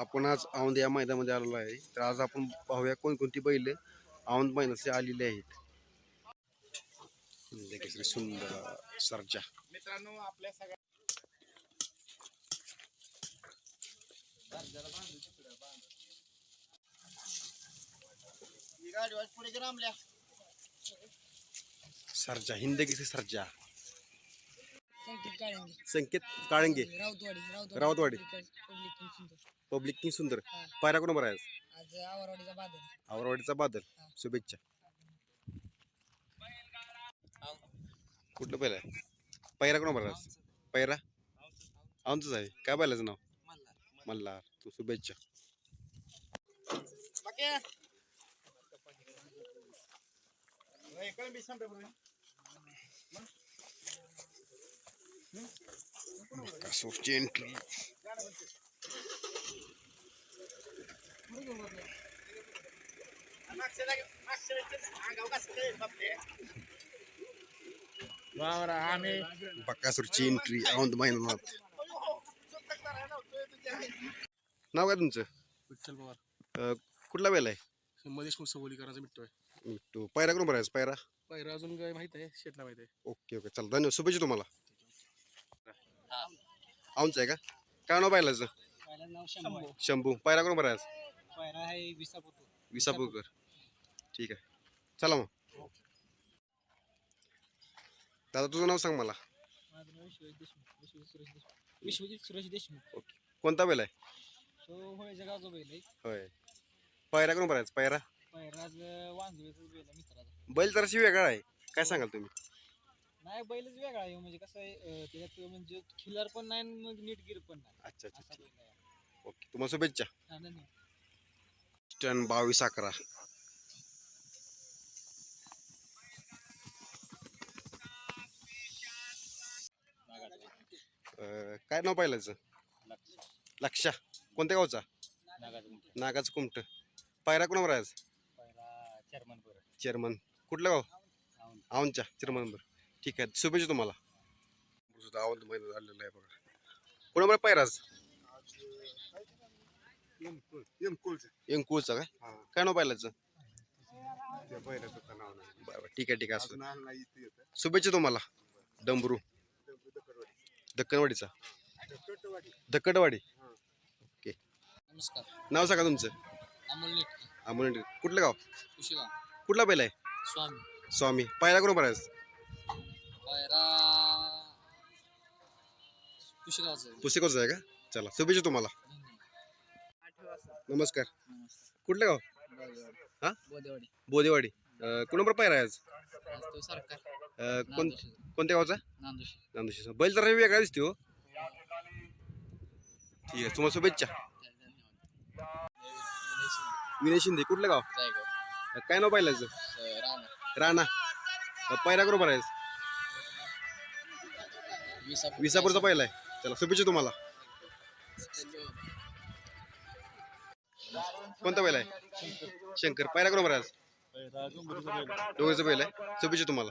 आपण आज औंध या मैदानामध्ये आलेलो आहे. तर आज आपण पाहूया कोणकोणती बैल औंध मैदानाचे आलेली आहेत. सुंदर सरजा. मित्रांनो आपल्या सगळ्या Sarja Hind Kesari Sarja. Kalange. Sanket Kalange. Rautwadi Rautwadi. Public king Sundar. Public king Sundar. हा. पायरा कोण बरं आज आवरवाडीचा बादल. आवरवाडीचा बादल. शुभेच्छा. कुठलं पहिला? आहे पैरा कोण बरं पैरा आमचंच आहे. काय बैलाचं नाव? मल्हार. तू शुभेच्छा. बाकी कळंबी संपे सोफची एंट्री आम्ही बकासूरची एंट्री औंध मैदानात नाव काय तुमचं? विठ्ठल पवार. अं, कुठला बैल आहे? मधेश मुसवलीकरांचा मिटतोय तो पैरा कोण बरं आहे? पैरा पहिला अजून काय माहीत आहे? शेटला माहीत आहे. Okay okay. चला धन्यवाद. शुभेच्छा तुम्हाला. औंधचं आहे का? काय नाव पहिला शंभू पैरा कोण बरं पहिला विसापूरकर. ठीक आहे. चला मग. दादा तुझं नाव सांग मला. माझं नाव विश्वजित देशमुख. विश्वजित सुरेश देशमुख. विश्वजित सुरेश देशमुख. कोणता बैल आहे? तो होळीच्या गावचा बैल आहे. होय. पायरा कोण बरायचं पायरा पहिला बैल आहे मित्राचा. बैल जराशी वेगळा आहे. काय सांगाल तुम्ही? नाही बैलच वेगळा आहे म्हणजे कसं आहे अं, त्याच्यात म्हणजे खिलार पण नाही आणि मग नीट गिर पण नाही. अच्छा अच्छा असा बैल आहे. ओके तुम्हाला शुभेच्छा. हा, धन्यवाद. टन बावीस अकरा. अं, काय नाव पाहिल्याचं? लक्षा. कोणत्या गावचा? नागाचं कुमट पायरा कोणावर आहे चेअरमन. कुठलं गाव? औंधच्या चेअरमन बरं ठीक आहे. शुभेच्छा तुम्हाला. सुद्धा औंध महिना झालेला आहे बघा. कोणाबरोबर पायराज? कुळचा काय काय नाव पाहिल्याचं बरं बरं. ठीक आहे ठीक आहे. असं. शुभेच्छा तुम्हाला. डंबरू दक्कनवाडीचा. दक्कटवाडी ओके नमस्कार. नाव सांगा तुमचं. अमोल कुठलं गाव? कुठला बैल आहे? स्वामी. स्वामी. पायरा कोण बरं पुस्तकाचं आहे. का? चला शुभेच्छा तुम्हाला. नमस्कार. कुठलं गाव? हा? बोदेवाडी. कोणाबरोबर पायरा आहे आज? अं, कोण कोणत्या गावचा? नांदोशी. बैल जरा वेगळा दिसतो हो. ठीक आहे तुम्हाला शुभेच्छा. विनय शिंदे. कुठलं गाव? काय नाव पाहिल्याचं राणा. पायरा बरोबर आहे विसापूरचा पहिला आहे. चला शुभेच्छा तुम्हाला. कोणता पहिला आहे? शंकर. पहिला बरोबर आहे आज दोघांचं आहे. शुभेच्छा तुम्हाला.